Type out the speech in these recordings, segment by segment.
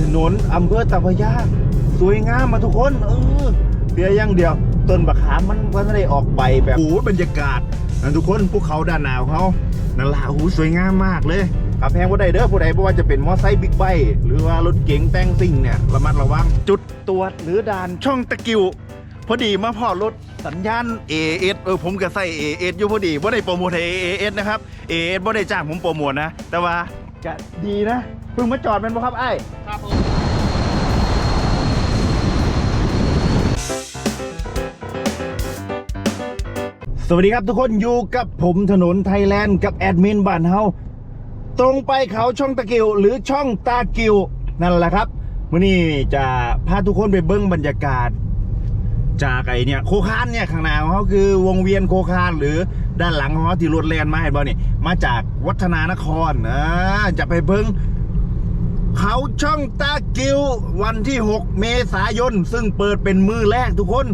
ถนนอำเภอตาพยาสวยงามมาทุกคนเออเพียอย่างเดียว ต้นบะขามมันมันไม่ได้ออกใบแบบโอ้บรรยากาศนะทุกคนภูเขาด้านหนาวเขานั่นละโอ้สวยงามมากเลยขับแพงผู้ใดเด้อผู้ใดไม่ว่าจะเป็นมอไซค์บิ๊กไบค์หรือว่ารถเก๋งแต่งซิ่งเนี่ยระมัดระวังจุดตรวจหรือด่านช่องตะกิวพอดีมาพอรถสัญญาณ AS เออผมก็ใส่ AS อยู่พอดีว่าได้โปรโมท AS นะครับ AS บ่ได้จ้างผมโปรโมทนะ แต่ว่าจะดีนะ เพิ่งมาจอดเป็นบ่ครับไอ้ครับผมสวัสดีครับทุกคนอยู่กับผมถนนไทยแลนด์กับแอดมินบ้านเฮาตรงไปเขาช่องตะกิวหรือช่องตากิวนั่นแหละครับมื่อนี้จะพาทุกคนไปเบิ้งบรรยากาศ จากไอเนี่ยโคคานเนี่ยข้างหน้าของเขาคือวงเวียนโคคานหรือด้านหลังของเขาที่รถแลนมาเห็นบ่นี่มาจากวัฒนานครนะจะไปเบิ้ง เขาช่องตากิววันที่ 6 เมษายน ซึ่งเปิดเป็นมือแรกทุกคน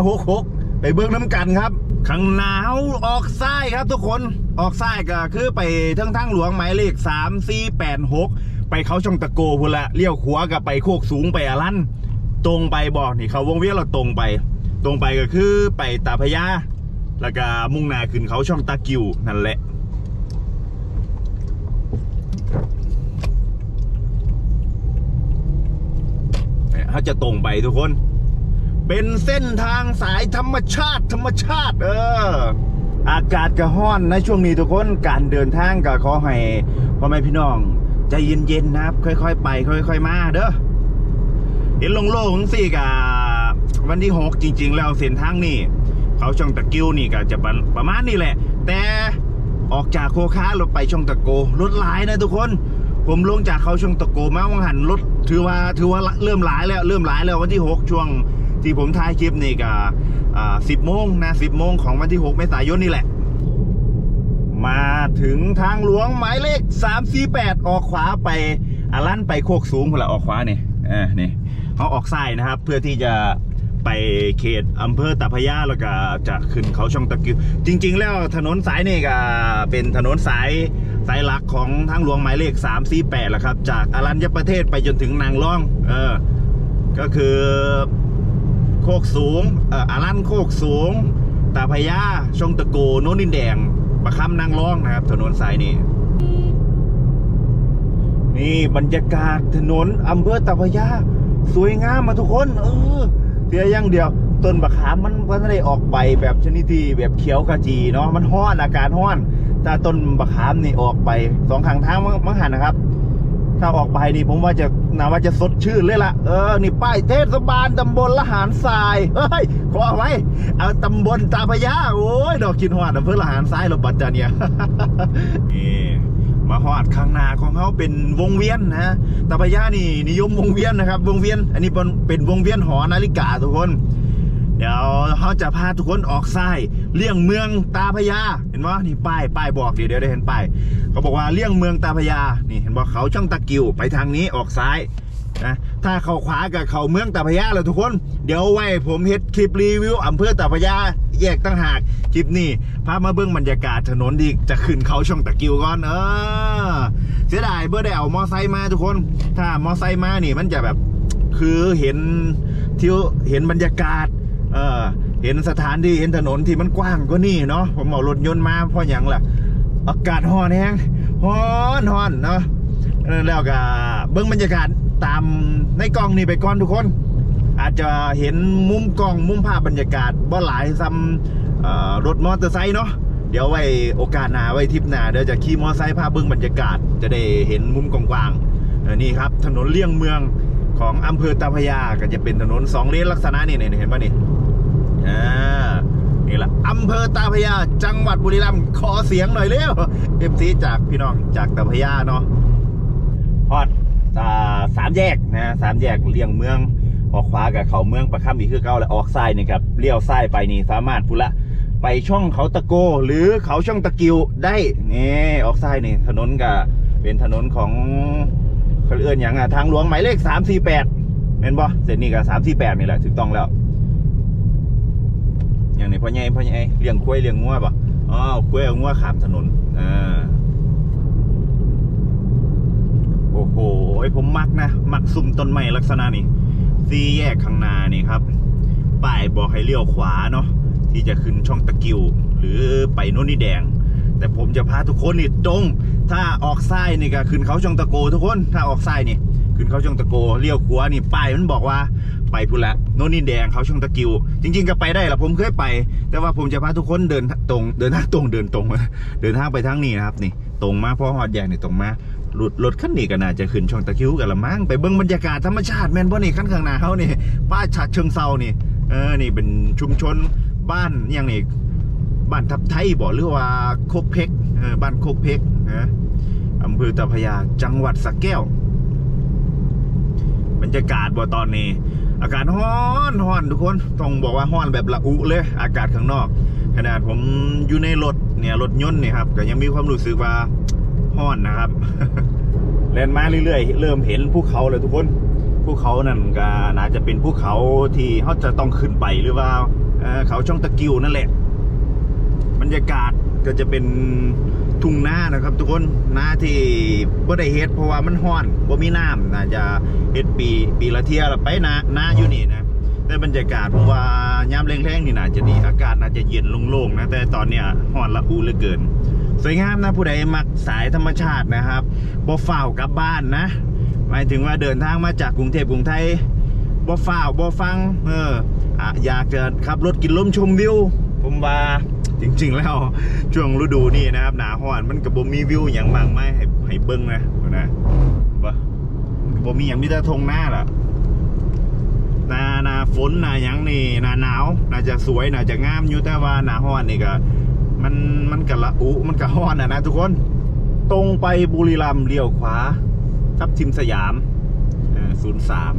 2566 ไปเบิ้งน้ำกันครับข้างหนาวออกซ้ายครับทุกคนออกซ้ายก็คือไปทั้งทั้งหลวงหมายเลข 3 4 8 6 ไปเขาช่องตะโกพุ่นละเลี้ยวขวากับไปโคกสูงไปอารันตรงไปบอนี่เขาวงเวียนเราตรงไป ตรงไปก็คือไปตาพยาแล้วก็มุ่งหน้าขึ้นเขาช่องตากิวนั่นแหละ เนี่ยเขาจะตรงไปทุกคน เป็นเส้นทางสายธรรมชาติ ธรรมชาติ เออ อากาศก็ห้อนในช่วงนี้ทุกคนการเดินทางก็ขอให้พ่อแม่พี่น้องใจเย็นๆนะครับ ค่อยๆ ไป ค่อย ๆ มาเด้อเห็นลงโล่งสิกะวันที่หกจริง ๆ แล้วเส้นทางนี่เขาช่องตะกิ้วนี่ก็จะประประมาณนี้แหละ แต่ออกจากโคค้ารถไปช่องตะโกรถหลายนะทุกคน ผมลงจากเขาช่องตะโกมาวังหันรถ ถือว่าถือว่าเริ่มหลายแล้วเริ่มหลายแล้ววันที่ 6 ช่วงที่ผมถ่ายคลิปนี่ก็สิบโมงนะสิบโมงของวันที่ 6 เมษายนนี่แหละ มาถึงทางหลวงหมายเลข 348 ออกขวาไปอาลันไปโคกสูงพนละออกขวาเนี่ยเออนี่เขาออกซ้ายนะครับ เพื่อที่จะไปเขตอำเภอตาพยาแล้วก็จะขึ้นเขาช่องตะกิว จริง ๆ แล้วถนนสายนี่ก็เป็นถนนสาย สายหลักของทางหลวงหมายเลข 348แหละครับ จากอารัญญประเทศไปจนถึงนางล่อง เออ ก็คือโคกสูงเอ่ออารันโคกสูง ตาพยาชงตะโกโน้นดินแดง ประคำนางร้องนะครับ ถนนสายนี้นี่บรรยากาศถนนอำเภอตาพยา สวยงามมาทุกคน เออเสียอย่างเดียว ต้นบะขามมันมันไม่ได้ออกใบแบบชนิดที่แบบเขียวขจีเนาะมันห้อนอากาศห้อน แต่ต้นบะขามนี่ออกใบสองข้างทางมังหันนะครับ ถ้าออกไปนี่ผมว่าจะนาว่าจะสดชื่นเลยล่ะเออนี่ป้ายเทศบาลตำบลละหารทรายเฮ้ยขอไว้เอาตำบลตาพยาโอ้ยดอกกินหอดอำเภอละหารทรายเราปัตตานียนี่มาหอดข้างหน้าของเขาเป็นวงเวียนนะตาพยานี่นิยมวงเวียนนะครับ วงเวียน อันนี้เป็นเป็นวงเวียนหอนาฬิกาทุกคน เดี๋ยวเขาจะพาทุกคนออกซ้ายเลี่ยงเมืองตาพยา เห็นว่านี่ป้ายป้ายบอกเดี๋ยวเดี๋ยวได้เห็นป้ายเขาบอกว่าเลี่ยงเมืองตาพยา นี่เห็นบอกเขาช่องตะกิวไปทางนี้ออกซ้ายนะถ้าเขาขวากับเขาเมืองตาพยาแล้วทุกคน เดี๋ยวไว้ผมเฮ็ดคลิปรีวิวอำเภอตาพยาแยกตั้งหากคลิปนี้พามาเบื้องบรรยากาศถนนดีจะขึ้นเขาช่องตะกิวก่อนเออเสียดายเบอร์ได้เอามอไซค์มาทุกคน ถ้ามอไซค์มานี่มันจะแบบคือเห็นที่เห็นบรรยากาศ เออเห็นสถานที่เห็นถนนที่มันกว้างก็นี่เนาะผมเอารถยนต์มาเพราะอย่างล่ะ อากาศฮ้อนแฮงฮ้อนฮ้อนเนาะแล้วก็เบิ้องบรรยากาศตามในกล้องนี่ไปก่อนทุกคน อาจจะเห็นมุมกล้องมุมภาพบรรยากาศบ่หลายซ้ำรถมอเตอร์ไซค์เนาะเดี๋ยวไว้โอกาสหน้าไว้ทริปหน้าเดี๋ยวจะขี่มอเตอร์ไซค์พาเบิ้องบรรยากาศจะได้เห็นมุมกว้างๆนี่ครับ ถนนเลี่ยงเมืองของอำเภอตาพยาก็จะเป็นถนนสองเลนลักษณะนี่เห็นปะนี่ อ่านี่แหละอำเภอตาพยาจังหวัดบุรีรัมย์ขอเสียงหน่อยเร็วเอฟซีจากพี่น้องจากตาพยาเนาะฮอดสามแยกนะสามแยกเลี่ยงเมืองออกขวากับเขาเมืองประคัมอีกคือเก้าแล้วออกซ้ายนี่ครับเลี้ยวซ้ายไปนี่สามารถพุละไปช่องเขาตะโก หรือเขาช่องตะกิวได้นี่ออกซ้ายนี่ถนนกับเป็นถนนของเขาเอื้อนอย่างอะทางหลวงหมายเลขสามสี่แปดเห็นบ่เส้นนี้กับสามสี่แปดนี่แหละถูกต้องแล้ว อย่างนี้พ่อใหญ่พ่อใหญ่เลี้ยงควยเลี้ยงงัวป่ะอ๋อควยเอางัวขามถนนอ่าโอ้โหผมมักนะ มักซุ่มต้นไม้ลักษณะนี้ซีแยกข้างหน้านี่ครับ ป้ายบอกให้เลี้ยวขวาเนาะที่จะขึ้นช่องตะกิว หรือไปโน่นนี่แดง แต่ผมจะพาทุกคนนี่ตรง ถ้าออกซ้ายนี่ก็ขึ้นเขาช่องตะโก ทุกคนถ้าออกซ้ายนี่ขึ้นเขาช่องตะโกเลี้ยวขวานี่ป้ายมันบอกว่า ไปพุ่นละโน่นนี่แดงเขาช่องตะกิว จริง ๆ ก็ไปได้ละผมเคยไป แต่ว่าผมจะพาทุกคนเดินตรงเดินทางตรงเดินตรงเดินทางไปทางนี้นะครับนี่ตรงมาพราะฮอดแยกนี่ตรงมารถรถคันนี้ก็น่าจะขึ้นช่องตะคิวกันละมั้งไปเบิ่งบรรยากาศธรรมชาติแมนบ่นี่ขั้นข้างหน้าเฮานี่ป้ายฉะเชิงเซานี่เออนี่เป็นชุมชนบ้านยังนี่บ้านทับไทยบ่หรือว่าโคกเพกเออบ้านโคกเพกนะอำเภอตาพยาจังหวัดสระแก้ว บรรยากาศบ่ตอนนี้ อากาศร้อนร้อนทุกคน ต้องบอกว่าร้อนแบบละอุเลย อากาศข้างนอก ขนาดผมอยู่ในรถเนี่ยรถยนต์เนี่ยครับก็ยังมีความรู้สึกว่าร้อนนะครับเล่นมาเรื่อยๆ เริ่มเห็นภูเขาเลยทุกคนภูเขานั่นก็น่าจะเป็นภูเขาที่เขาจะต้องขึ้นไปหรือว่าเขาช่องตะกิวนั่นแหละ บรรยากาศก็จะเป็น ทุ่งนานะครับ ทุกคนนาที่บ่ได้เฮ็ดเพราะว่ามันร้อนบ่มีน้ำน่าจะเฮ็ดปีปีละเที่ยละไปนานาอยู่นี่นะแต่บรรยากาศผมว่ายามแรงๆนี่น่าจะดีอากาศน่าจะเย็นโล่งๆนะแต่ตอนเนี้ยร้อนละอุเหลือเกิน สวยงามนะผู้ใดมักสายธรรมชาตินะครับบ่ฝ้ากลับบ้านนะ หมายถึงว่าเดินทางมาจากกรุงเทพกรุงไทยบ่ฝ้าบ่ฟัง เอออะอยากจะขับรถกินลมชมวิวผมว่า จริง ๆ แล้วช่วงฤดูนี่นะครับหนาฮ้อนมันก็บ่มีวิวอย่างมากมายให้ให้เบิ่งนะนะบ่มันก็บ่มีหยังมีแต่ทงหน้าล่ะหนานาฝนหนาหยังนี่หนาหนาวน่าจะสวยน่าจะงามอยู่แต่ว่าหนาฮ้อนนี่ก็มันมันกะละอุมันกะฮ้อนอะนะทุกคน ตรงไปบุรีรัมย์เลี้ยวขวาทับทิมสยามศูนย์สาม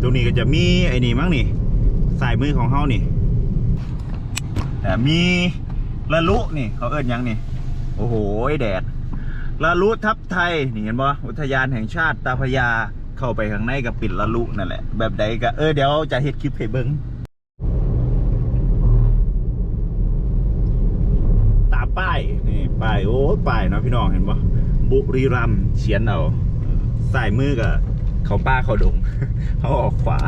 ตรงนี้ก็จะมีไอ้นี่มั้งนี่สายมือของเฮานี่แต่มี ละลุนี่เขาเอิ้นยังนี่ โอ้โหแดดละลุทับไทยนี่เห็นบ่อุทยานแห่งชาติตาพยาเข้าไปข้างในกับปิดละลุนั่นแหละ แบบใดก็เออเดี๋ยวจะเฮ็ดคลิปให้เบิ่งตาป้ายนี่ป้ายโอ้ป้ายเนาะพี่น้องเห็นปะบุรีรัมเฉียนเอาสายมือกับเขาป้าเขาดงเขาออกขวา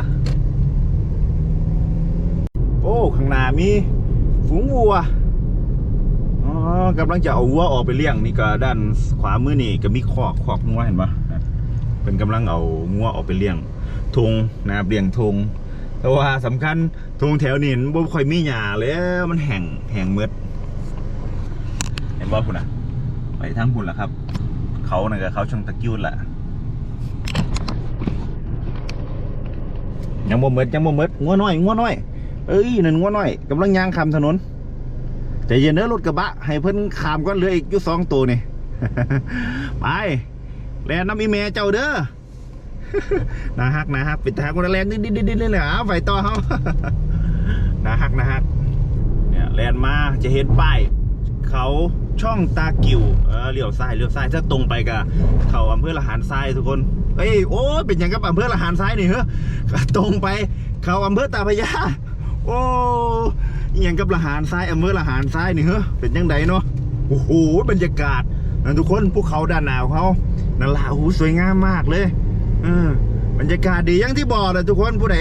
โอ้ข้างหน้ามีฝูงวัว อ๋อกำลังจะเอาวัวออกไปเลี้ยงนี่ก็ด้านขวามือนี่ก็มีคอกคอกงัวเห็นปะเป็นกำลังเอางัวออกไปเลี้ยงทงนะครับเลี้ยงทงแต่ว่าสำคัญทงแถวนี้มันบ่ค่อยมีหญ้าแล้วมันแห้งแห้งเมืดเห็นว่าคุณอะไปทางคุณล่ะครับ เขาน่ะเขาช่องตะกิ้วแหละยังบ่เมิดยังบ่เมิดงัวน้อยงัวน้อย เอ้ยนั่นงัวน้อยกำลังย่างข้ามถนน ใจเย็นเด้อรถกระบะ ให้เพิ่นขามก่อนเหลืออีกอยู่สองตัวนี่ ไปแลนน้ำอีเมเจ้าเด้อนาฮักนาฮักปิดทางคนแลนดิ้ดดิดดิดเลยเหรอไฟต่อเฮานาฮักนาฮักเนี่ยแลนมาจะเห็นป้ายเขาช่องตากิวเออเลี้ยวซ้ายเลี้ยวซ้ายถ้าตรงไปกับเขาอำเภอละหารซ้ายทุกคนเอ้ยโอ้เป็นอย่างกับอำเภอละหารซ้ายนี่เหรอตรงไปเขาอำเภอตาพยาโอ้ อหย่างกับละหารซ้ายอำเภอละหารซ้ายนี่เหรอเป็นยังไงเนาะโอ้โหบรรยากาศนะทุกคนภูเขาด้านหนาวเขานั่นละโอ้โหสวยงามมากเลยเออบรรยากาศดีอย่างที่บอกเลยทุกคนผู้ใด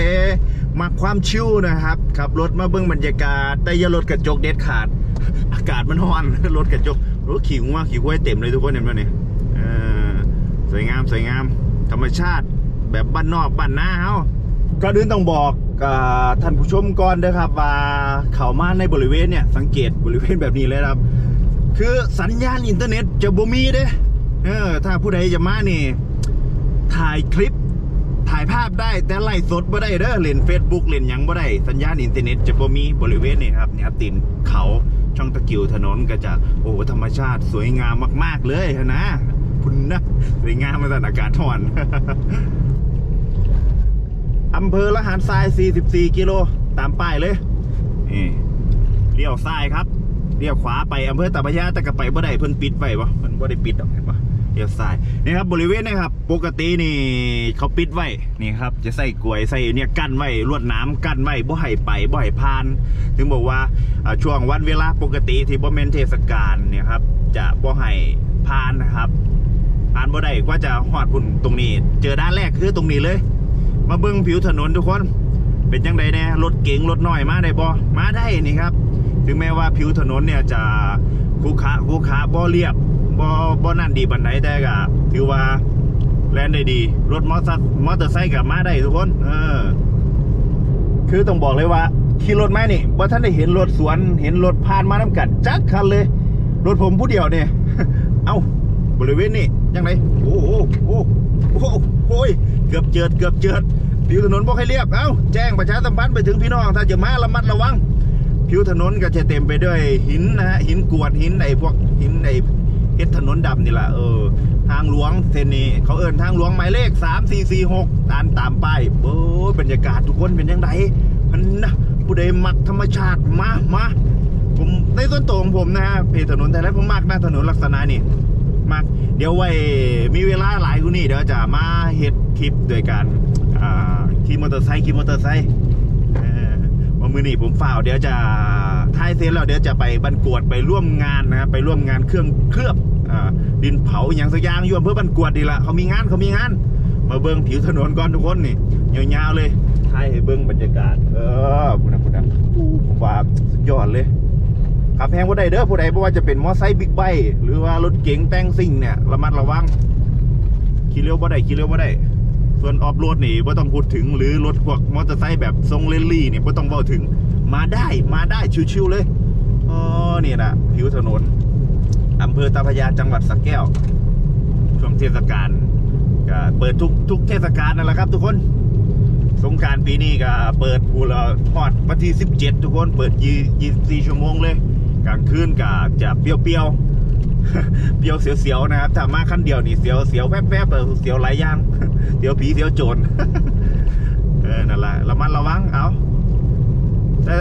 มักความชิลนะครับขับรถมาเบิ่งบรรยากาศแต่อย่ารถกระจกเด็ดขาด อากาศมันร้อนรถกระจกรถขี่งัวขี่ห้วยเต็มเลยทุกคนเห็นไหมเนี่ยสวยงามสวยงาม ธรรมชาติแบบบ้านนอกบ้านนาเฮาก็ดืนต้องบอก กท่านผู้ชมก่อนนะครับว่าเขามาในบริเวณเนี่ยสังเกตบริเวณแบบนี้เลยครับ คือสัญญาณอินเทอร์เน็ตจะบ่มีเด้เออถ้าผู้ใดจะมาเนี่ถ่ายคลิปถ่ายภาพได้แต่ไล่สดบ่ได้เด้อเล่น Facebook เล่นยังบ่ได้สัญญาณอินเทอร์เน็ตจะบ่มีบริเวณนี่ครับเนี่ยตีนเขาช่องตะกิวถนนก็จะโอ้ธรรมชาติสวยงามมาก ๆ เลยนะคุณนะสวยงามมาสถานอากาศร้อน อำเภอละหารทราย 44 กิโล ตามป้ายเลยนี่เลี้ยวซ้ายครับเลี้ยวขวาไปอำเภอตาพระยาแต่ก็ไปบ่ได้เพิ่นปิดไว้บ่เพิ่นบ่ได้ปิดดอกเห็นปะเลี้ยวซ้ายนี่ครับบริเวณนี้ครับ ปกตินี่เขาปิดไว้นี่ครับ จะใส่กลวยใส่เนี่ยกั้นไว้ลวดน้ำกั้นไว้บ่ให้ไปบ่ให้ผ่าน ถึงบอกว่าอ่าช่วงวันเวลาปกติที่บ่แม่นเทศกาลเนี่ยครับ จะบ่ให้ผ่านนะครับผ่านบ่ได้กว่าจะหอดพุ่นตรงนี้ เจอด้านแรกคือตรงนี้เลย มาเบิ่งผิวถนนทุกคน เป็นยังไงแน่รถเก๋งรถน้อยมาได้บ่มาได้นี่ครับ ถึงแม้ว่าผิวถนนเนี่ยจะคูขาคูขาบ่เรียบบ่บ่นั่นดีบันไดแต่ก็ถือว่าแลนได้ดี รถมอเตอร์มอเตอร์ไซค์กับมาได้ทุกคน เออ คือต้องบอกเลยว่าขี่รถมานี่ว่าท่านได้เห็นรถสวน เห็นรถผ่านมาน้ำกัดจักคันเลย รถผมผู้เดียวเนี่ย เอ้า บริเวณนี่ยังไงโอ้โหโอ้โห โอ้ยเกือบเจิดเกือบเจิดผิวถนนบอกให้เรียบ เอ้า แจ้งประชาสัมพันธ์ไปถึงพี่น้อง ถ้าจะมาระมัดระวัง ผิวถนนก็จะเต็มไปด้วยหินนะฮะ หินกวดหินไอ้พวกหินไอ้เฮ็ดถนนดำนี่แหละเออ ทางหลวงเส้นนี้ เขาเอิ้นทางหลวงหมายเลขสามสี่สี่หกตามตามป้ายโอ้ยบรรยากาศทุกคนเป็นยังไงมันนะผู้ใดมักธรรมชาติมามาผมในส่วนตัวของผมนะฮะเพจถนนไทยและผมมักนะถนนลักษณะนี้ มักเดี๋ยวไว้มีเวลาหลายกว่านี้เดี๋ยวจะมาเฮ็ดคลิปโดยการขี่มอเตอร์ไซค์ขี่มอเตอร์ไซค์วันมือนี้ผมฝ่าเดี๋ยวจะท้ายเซนแล้วเดี๋ยวจะไปบรรกวดไปร่วมงานนะครับไปร่วมงานเครื่องเคลือบอดินเผาอย่างสักอย่างอยู่อำเภอบรรกวดดีละเขามีงานเขามีงาน มาเบิ้งผิวถนนก่อนทุกคนนี่ยาวๆเลยท้ายให้เบิ้งบรรยากาศ เออพูดนะพูดนะผมว่าสุดยอดเลย ขับแพงผู้ใดเด้อผู้ใดไม่ว่าจะเป็นมอไซค์บิ๊กไบค์หรือว่ารถเก๋งแต่งซิ่งเนี่ยระมัดระวังขี่เร็วบ่ได้ขี่เร็วบ่ได้ส่วนออฟโรดนี่ไม่ต้องพูดถึงหรือรถพวกมอเตอร์ไซค์แบบทรงเรลลี่นี่ไม่ต้องเว้าถึง มาได้มาได้ชิวๆเลยอ๋อนี่นะผิวถนนอำเภอตาพยาจังหวัดสระแก้วช่วงเทศกาลก็เปิดทุกทุกเทศกาลนั่นแหละครับทุกคนสงกรารปีนี้ก็เปิดพูละทอดวันที่ 17 ทุกคนเปิด 24 ชั่วโมงเลย กลางคืนก็จะเปรี้ยวๆ เปรี้ยวเสียวๆนะครับถ้ามาขั้นเดียวนี่เสียวเสียวแวบๆเออเสียวหลายอย่างเสียวผีเสียวโจรเออนั่นแหละระมัดระวังเอาแต่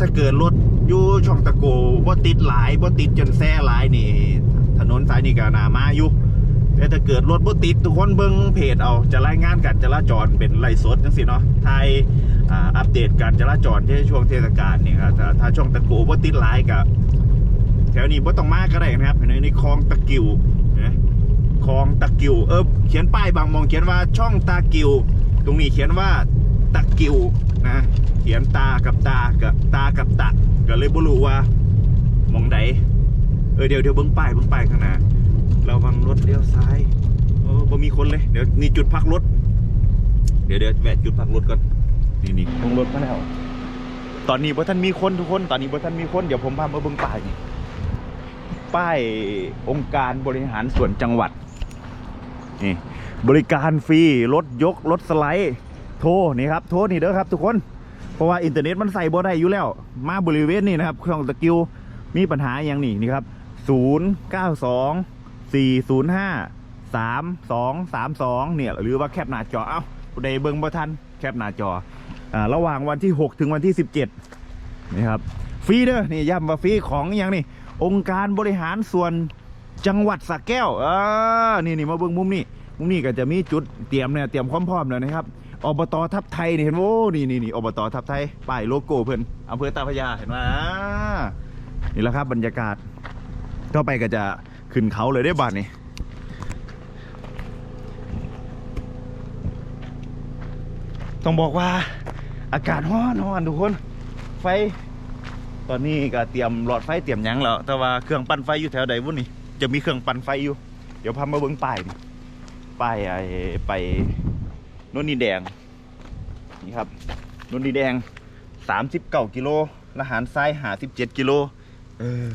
ถ้าเกิดรถอยู่ช่องตะโกบ่ติดหลายบ่ติดจนแซ่หลายนี่ ถนนสายนี้ก็นามาอยู่แต่ถ้าเกิดรถบ่ติดทุกคนเบิ่งเพจเอาจะรายงานการจะราจรเป็นไลฟ์สดจังซี่เนาะไทย อัปเดตการจราจรที่ช่วงเทศกาลเนี่ยครับถ้าช่องตะโกบ่าติดหลายก็แถวนี้บ่าต้องมาก็ได้นะครับในนี้คลองตะกิวนะคลองตะกิวเออเขียนป้ายบางมองเขียนว่าช่องตากิว ตรงนี้เขียนว่าตะกิวนะเขียนตากับตากับตากับตะก็เลยบ่รู้ว่ามองใดเออเดี๋ยวเดี๋ยวเบิ้งป้ายเบิ้งป้ายข้างหน้าระวังรถเลี้ยวซ้ายโอ้บ่มีคนเลยเดี๋ยวนี่จุดพักรถ เดี๋ยวเดี๋ยวแวะจุดพักรถก่อน นี่นี่ลงรถมาแล้ว ตอนนี้บ่ท่านมีคนทุกคน ตอนนี้บ่ท่านมีคนเดี๋ยวผมพามาเบิ้งป้ายนี่ป้ายองค์การบริหารส่วนจังหวัดนี่บริการฟรีรถยกรถสไลด์ โทรนี่ครับโทรนี่เด้อครับ ทุกคนเพราะว่าอินเทอร์เน็ตมันใส่บ่ได้อยู่แล้ว มาบริเวณนี้นะครับเครื่องตะกิวมีปัญหาอย่างนี้นี่ครับ 0 9 2 4 0 5 3 2 3 2 เนี่ยหรือว่าแคปหน้าจอ เอ้าใดเบิ่งบ่ทันแคปหน้าจอ ระหว่างวันที่ 6 ถึงวันที่ 17นี่ครับฟรีเด้อนี่ย้ำว่าฟรีของอย่างนี่องค์การบริหารส่วนจังหวัดสระแก้วเออนี่นี่มาเบิ่งมุมนี้มุมนี้ก็จะมีจุดเตรียมเนี่ยเตรียมความพร้อมแล้วนะครับอบตทับไทยนี่เห็นโอ้นี่นี่นี่อบตทับไทยป้ายโลโก้เพิ่นอำเภอตาพยาเห็นไหมอ่านี่แหละครับบรรยากาศก็ไปก็จะขึ้นเขาเลยได้บัดนี่ต้องบอกว่า อากาศร้อนร้อนทุกคน ไฟ ตอนนี้ก็เตรียมหลอดไฟเตรียมยังแล้ว แต่ว่าเครื่องปั่นไฟอยู่แถวใดวุ้นนี่ จะมีเครื่องปั่นไฟอยู่ เดี๋ยวพามาเบิ้งป้ายนี่ป้ายไอ้ไปนนนีแดง นี่ครับนนนีแดงสามสิบเก้ากิโลละหารทรายหาสิบเจ็ดกิโลเออ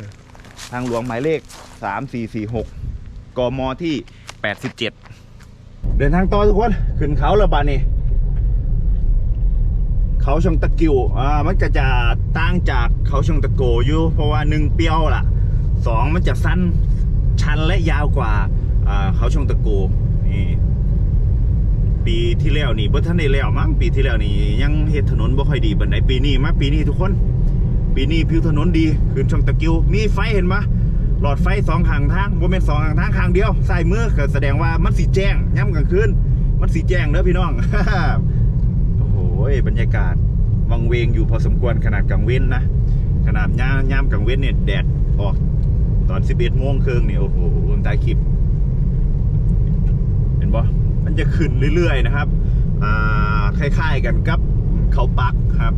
ทางหลวงหมายเลขสามสี่สี่หกกมที่แปดสิบเจ็ดเดินทางต่อทุกคน ขึ้นเขาแล้วบานี่ เขาชงตะกิวอ่ามันก็จะต่างจากเขาชงตะโกอยู่ เพราะว่าหนึ่งเปรี้ยวล่ะสองมันจะสั้นชันและยาวกว่าอ่าเขาชงตะโกนี่ปีที่แล้วนี่บ่ท่านได้แล้วมั้งปีที่แล้วนี่ยังเฮ็ดถนนบ่ค่อยดีบันไดปีนี้มาปีนี้ทุกคน ปีนี้ผิวถนนดีขึ้นช่องตะกิว มีไฟเห็นปะหลอดไฟสองข้างทางบ่แม่นสองข้างทางข้างเดียวใส่มือก็แสดงว่ามันสีแจ้งย่ำกลางคืนมันสีแจ้งเด้อพี่น้อง อ้โหบรรยากาศวังเวงอยู่พอสมควรขนาดกลางเว้นนะขนาดย่ามย่ามกลางเว้นเนี่ยแดดออกตอน 11โมงครึ่งเนี่ยโอ้โหตายคลิปมันจะขึ้นเรื่อยๆนะครับอ่าคล้ายๆกันกับเขาปักครับ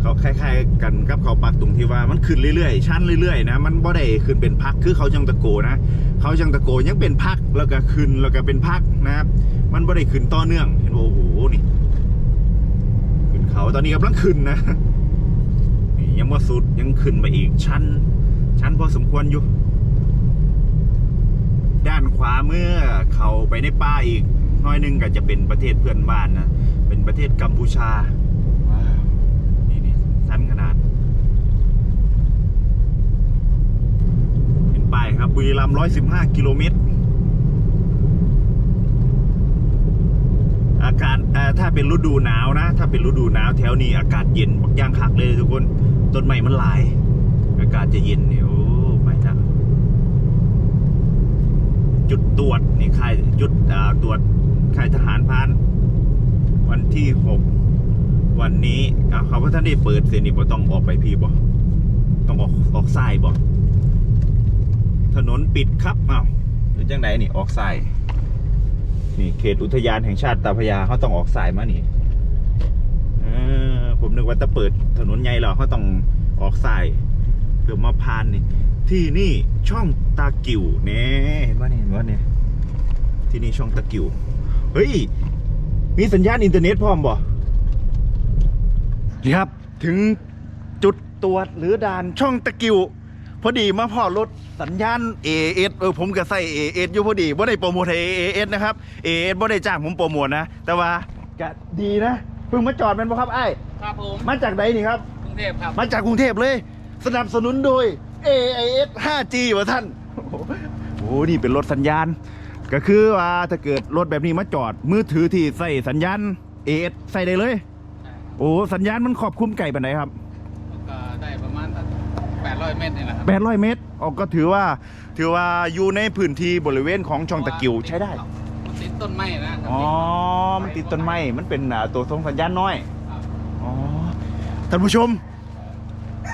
เขาคล้ายๆกันกับเขาปักตรงที่ว่ามันขึ้นเรื่อยๆชั้นเรื่อยๆนะมันบ่ได้ขึ้นเป็นพักคือเขาจังตะโกนะเขาจังตะโกยังเป็นพักแล้วก็ขึ้นแล้วก็เป็นพักนะครับ มันบ่ได้ขึ้นต่อเนื่อง เห็นโอ้โหนี่ เขาตอนนี้กำลังขึ้นนะยังว่าสุดยังขึ้นไปอีกชั้น ชั้นพอสมควรอยู่ ด้านขวาเมื่อเขาไปในป่าอีกน้อยนึงก็จะเป็นประเทศเพื่อนบ้านนะเป็นประเทศกัมพูชาว้าวนี่นี่สั้นขนาดเห็นป้ายครับบุรีรัมย์115กิโลเมตร อากาศถ้าเป็นฤดูหนาวนะ ถ้าเป็นฤดูหนาวแถวนี้อากาศเย็นบักย่างคักเลยทุกคน ต้นไม้มันหลาย อากาศจะเย็นเนี่ยโอ้ไปทางจุดตรวจนี่ค่ายจุดตรวจค่ายทหารพาน วันที่หกวันนี้เขาว่าท่านได้เปิดเสียนี่บ่ต้องออกไปพี่บ่ต้องออกออกซ้ายบ่ถนนปิดครับอ้าวหรือจังไหนนี่ออกซ้าย นี่เขตอุทยานแห่งชาติตาพระยาเขาต้องออกสายมานี่เออผมนึกว่าจะเปิดถนนใหญ่เหรอเขาต้องออกสายเพื่อมาพานนี่ ที่นี่ช่องตากิวเนี่ยเห็นว่านี่เห็นว่านี่ที่นี่ช่องตากิว เฮ้ย มีสัญญาณอินเทอร์เน็ตพร้อมบ่นี่ครับ ถึงจุดตรวจหรือด่านช่องตะกิว พอดีมาพอรถสัญญาณ AS เออผมก็ใส่ AS อยู่พอดีบ่ได้โปรโมทให้ AS นะครับ AS บ่ได้จ้างผมโปรโมทนะ แต่ว่าก็ดีนะเพิ่งมาจอดแมันบ่ครับไอ้ายครับผมมาจากไหนนี่ครับ กรุงเทพครับมาจากกรุงเทพเลย สนับสนุนโดย AIS 5G วะท่านโอ้โหนี่เป็นรถสัญญาณ ก็คือว่าถ้าเกิดรถแบบนี้มาจอด มือถือที่ใส่สัญญาณ AS ใส่ได้เลย โอ้สัญญาณมันครอบคลุมไก่ปานไหนครับ ก็ได้ประมาณ 800 เมตรนี่แหละครับ800 เมตรออกก็ถือว่าถือว่าอยู่ในพื้นที่บริเวณของช่องตะกิวใช้ได้ มันติดต้นไม้นะอ๋อ มันติดต้นไม้มันเป็นอ่าตัวทรงสัญญาณน้อยครับอ๋อ ท่านผู้ชม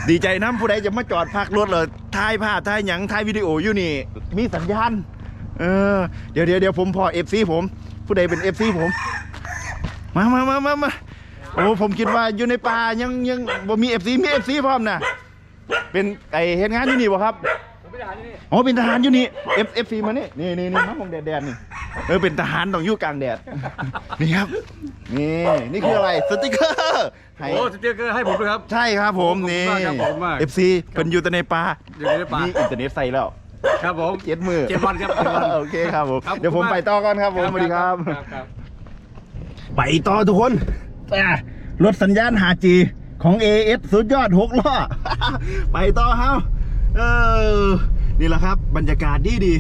ดีใจน้ำผู้ใดจะมาจอดพักรถเลยถ่ายภาพถ่ายหยังถ่ายวิดีโออยู่นี่ มีสัญญาณ เออ เดี๋ยวเดี๋ยวเดี๋ยวผมพอเอฟซีผม ผู้ใดเป็นเอฟซีผม มามามามามาโอ้ผมคิดว่าอยู่ในป่ายังยังบ่มีเอฟซีมีเอฟซีพร้อมนะ เป็นไอเฮ็ดงานอยู่นี่บ่ครับผมไม่ได้หาที่นี่อ๋อเป็นทหารอยู่นี่ F F C มานี่นี่นี่นี่มาของแดดแดดนี่เออเป็นทหารต้องอยู่กลางแดดนี่ครับนี่นี่คืออะไรสติกเกอร์ให้โอ้สติ๊กเกอร์ให้ผมด้วยครับ ใช่ครับผมขอบคุณนี่มากครับขอบคุณมาก F C เป็นอยู่แต่ในป่าอยู่ในป่ามีอินเทอร์เน็ตใส่แล้วครับผมเจ็ดมือเจ็ดวันครับเจ็ดวัน โอเคครับผมครับเดี๋ยวผมขอบคุณไปมากต่อก่อนครับผมสวัสดีครับ ครับ ไปต่อทุกคนอะรถสัญญาณ 5G ของ AS สุดยอด6ล้อ ไปต่อเฮาเออ นี่แหละครับ บรรยากาศดีดี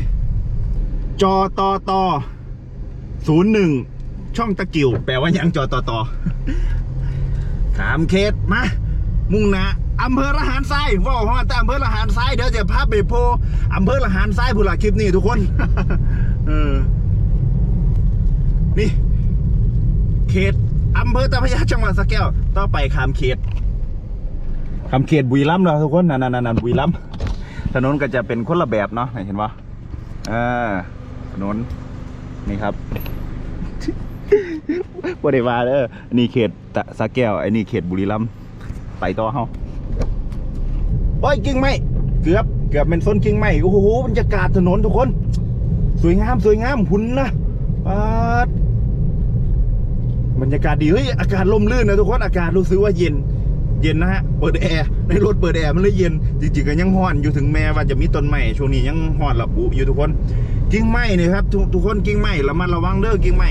จอตอตอศูนย์หนึ่งช่องตะกิว แปลว่ายังจอตอตอขามเขตมา มุ่งหน้าอำเภอละหารทรายว่าฮอดแต่อำเภอละหารทรายเดี๋ยวจะพาไปโพอำเภอละหารทรายผู้หลักคลิปนี้ทุกคน เออ นี่ เขต อำเภอตาพระยาจังหวัดสระแก้วต่อไปขามเขตขามเขตบุรีรัมย์เราทุกคนนั่นนั่นนั่นบุรีรัมย์ถนนก็จะเป็นคนละแบบเนาะเห็นปะอ่าถนนนี่ครับบ่ได้ว่าเด้ออนี่เขตตะสระแก้วไอ้นี่เขตบุรีรัมย์ไปต่อเฮาโอ้ยกิ่งไม้เกือบเกือบเป็นส้นกิ่งไม้โอ้โหบรรยากาศถนนทุกคน สวยงามสวยงามหุ่นนะปาด บรรยากาศดีเฮ้ยอากาศลมลื่นนะทุกคนอากาศรู้สึกว่าเย็น เย็นนะฮะเปิดแอร์ในรถเปิดแอร์มันเลยเย็นจริงๆก็ยังห้อนอยู่ถึงแม้ว่าจะมีต้นไม้ช่วงนี้ยังห้อนระอุอยู่ทุกคนกิ่งไม้เนี่ยครับทุกทุกคนกิ่งไม้ระมัดระวังเด้อกิ่งไม้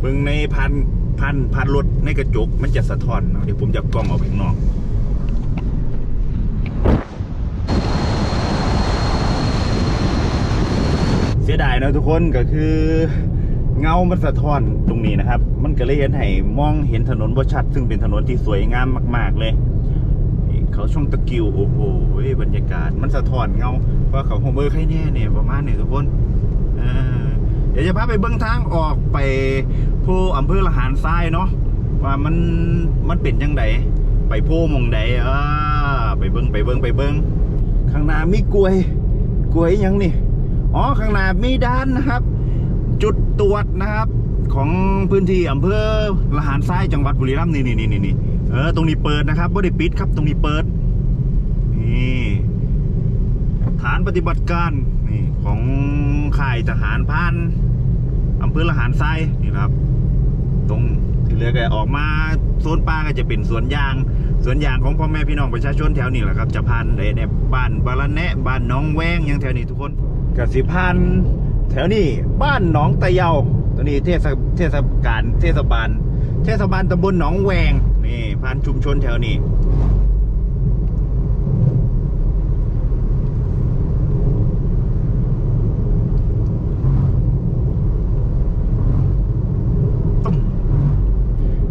เบิ่งในพันพันพันรถในกระจกมันจะสะท้อนเนาะเดี๋ยวผมจะกล้องออกไปข้างนอกเสียดายนะทุกคนก็คือ เงามันสะท้อนตรงนี้นะครับ มันก็เลยเห็นให้มองเห็นถนนบ่ชัด ซึ่งเป็นถนนที่สวยงามมาก ๆ เลย เขาช่องตะกิวโอ้โหบรรยากาศ มันสะท้อนเงาว่าเขาโฮเมอร์ใครแน่เนี่ยประมาณนี้ทุกคนเดี๋ยวจะพาไปเบื้องทางออกไปผู้อำเภอละหารทรายเนาะว่ามันมันเป็นยังไงไปโพหมองใดเออไปเบิ้งไปเบิ้งไปเบิ้งข้างหน้ามีกลวย กลวยยังนี่อ๋อข้างหน้ามีด้านนะครับ จุดตรวจนะครับ ของพื้นที่อำเภอละหารทรายจังหวัดบุรีรัมย์นี่นี่นี่นี่เออตรงนี้เปิดนะครับไม่ได้ปิดครับ ตรงนี้เปิดนี่ฐานปฏิบัติการนี่ของค่ายทหารพรานอำเภอละหารทรายนี่ครับ ตรงที่เหลือก็ออกมาโซนป่าก็จะเป็นสวนยางสวนยางของพ่อแม่พี่น้องประชาชนแถวนี้แหละครับ จะพันในในบ้านบาลแนะบ้านน้องแวงยังแถวนี้ทุกคนกสิพัน แถวนี้บ้านหนองตะเยาตัวนี้เทศเทศกาลเทศบาล เทศบาลตำบลหนองแวงนี่พันชุมชนแถวนี้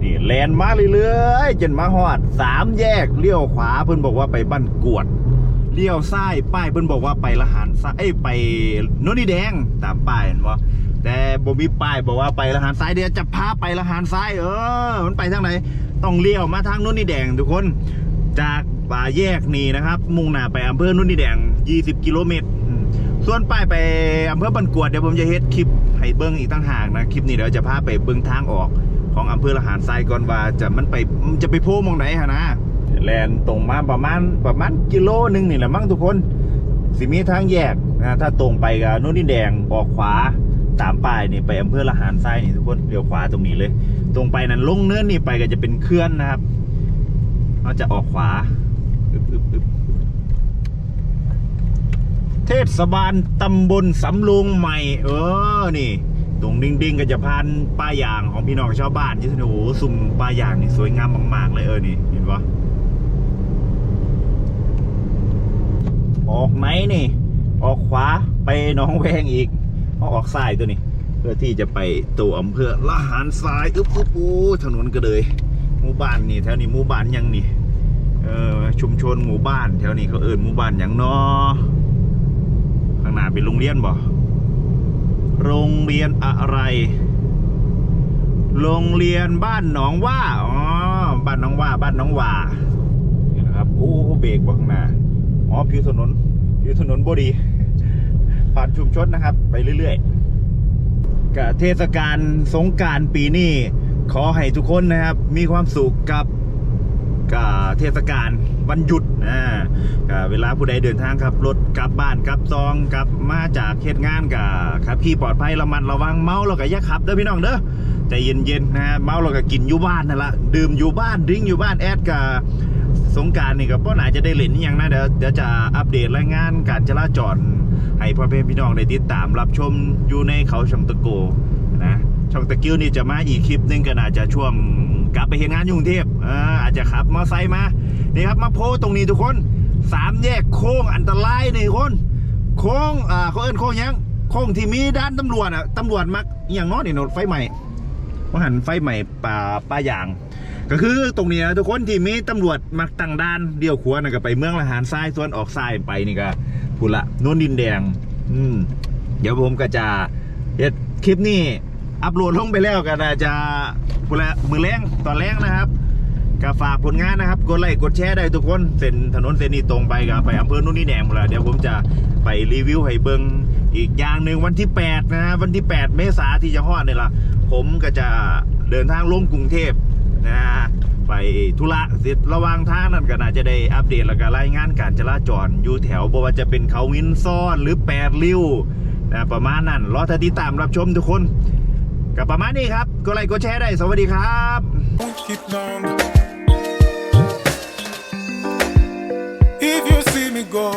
นี่แลนมาเรื่อยๆจนมาฮอดสามแยกเลี้ยวขวาเพิ่อนบอกว่าไปบ้านกวด เลี้ยวซ้ายป้ายเพิ่นบอกว่าไปละหารซ้ายเอ้ยไปโนนนี่แดงตามป้ายเห็นบ่แต่บ่มีป้ายบอกว่าไปละหารซ้ายเดี๋ยวจะพาไปละหารซ้ายเออ มันไปทางไหนต้องเลี้ยวมาทางโนนนี่แดงทุกคน จากป่าแยกนี่นะครับ มุ่งหน้าไปอำเภอโนนนี่แดง 20 กิโลเมตรส่วนป้ายไปอำเภอบันกวดเดี๋ยวผมจะเฮ็ดคลิปให้เบิ้งอีกตั้งหากนะคลิปนี้เดี๋ยวจะพาไปเบิ้งทางออกของอำเภอละหารทรายก่อนว่าจะมันไปมันจะไปโพมองไหนฮะนะ แลนตรงมาประมาณประมาณกิโลหนึงนี่แหละมั้งทุกคนสิมีทางแยกนะถ้าตรงไปกับนุ่นนี่แดงออกขวาตามป้ายนี่ไปอำเภอละหารทรายนี่ทุกคนเลี้ยวขวาตรงนี้เลย ตรงไปนั้นลงเนินนี่ไปก็จะเป็นเคลื่อนนะครับเราจะออกขวาเทศบาลตำบลสำโรงใหม่ เออนี่ ตรงดิ่งๆก็จะพานป้ายยางของพี่น้องชาวบ้านที่โอ้โหสุ่มป้ายยางนี่สวยงามมากๆเลยเออนี่เห็นปะออกไห นี่ ออกขวาไปหน้องแวงอีกเอาออกซ้ายตัวนี้ เพื่อที่จะไปตัวอำเภอละหารทรายอึ๊บอุ๊บอู้ถนนก็เลยหมู่บ้านนี่แถวนี้หมู่บ้านยังนี่เออชุมชนหมู่บ้านแถวนี้เขาเอิ้นหมู่บ้านยังเนาะข้างหน้าเป็นโรงเรียนบ่โรงเรียนอะไร โรงเรียนบ้านหนองว่าอ๋อบ้านหนองว่าบ้านหนองว่านี่นะครับโอ้เบรกบ่ข้างหน้าอ๋อผิวถนน ผิวถนนบดีผ่านชุมชนนะครับ ไปเรื่อยๆกับเทศกาลสงการปีนี้ขอให้ทุกคนนะครับ มีความสุขกับกับเทศกาลวันหยุดอ่ากับเวลาผู้ใดเดินทางครับรถกลับบ้านกลับซองกลับมาจากเหตุงานกับขับขี่ปลอดภัยระมัดระวังเมาแล้วก็อย่าขับเด้อพี่น้องเด้อใจเย็นๆนะเมาแล้วก็กินอยู่บ้านนั่นละดื่มอยู่บ้านดื่มอยู่บ้านแอดกับ สงการนี่ก็บ่น่าจะได้เล่นอย่างนะเดี๋ยวเดี๋ยวจะอัปเดตรายงานการจราจรให้พ่อแม่พี่น้องได้ติดตามรับชมอยู่ในเขาช่องตะโกนะช่องตะกิ้วนี่จะมาอีกคลิปนึงก็น่าจะช่วงกลับไปเห็นงานยกรุงเทพอ่าอาจจะขับมอไซค์มานี่ครับมาโพสตรงนี้ทุกคนสามแยกโค้งอันตรายนี่ทุกคนโค้งอ่าเขาเอิ้นโค้งยังโค้งที่มีด้านตำรวจอะตำรวจมักอย่างน้อยนี่โนดไฟใหม่ว่าหันไฟใหม่ป่าป้ายาง ก็คือตรงนี้นะทุกคนที่มีตำรวจมักตั้งด้านเดียวขวานะก็ไปเมืองละหารทรายส่วนออกซ้ายไปนี่ก็พูดละโน่นดินแดง อืมเดี๋ยวผมก็จะเดคลิปนี้อัปโหลดลงไปแล้วก็จะพูดละมือแรงตอนแรงนะครับก็ฝากผลงานนะครับ กดไลค์กดแชร์ได้ทุกคนเส้นถนนเส้นนี้ตรงไปก็ไปอำเภอนุ่นนี่แดงหมดล้วเดี๋ยวผมจะไปรีวิวให้เบิงอีกอย่างหนึ่งวันที่ 8 นะฮะวันที่ 8 เมษาที่จะฮอดเนี่ยล่ะผมก็จะเดินทางลงกรุงเทพ นะฮะไปธุระเสร็จระหว่างทางนั่นก็น่าจะได้อัปเดตแล้วก็รายงานการจราจรอยู่แถวบ่ว่าจะเป็นเขาวินซ่อนหรือแปดริ้วนะประมาณนั้นรอติดตามรับชมทุกคนกับประมาณนี้ครับกดไลค์กดแชร์ได้สวัสดีครับ If you see me go.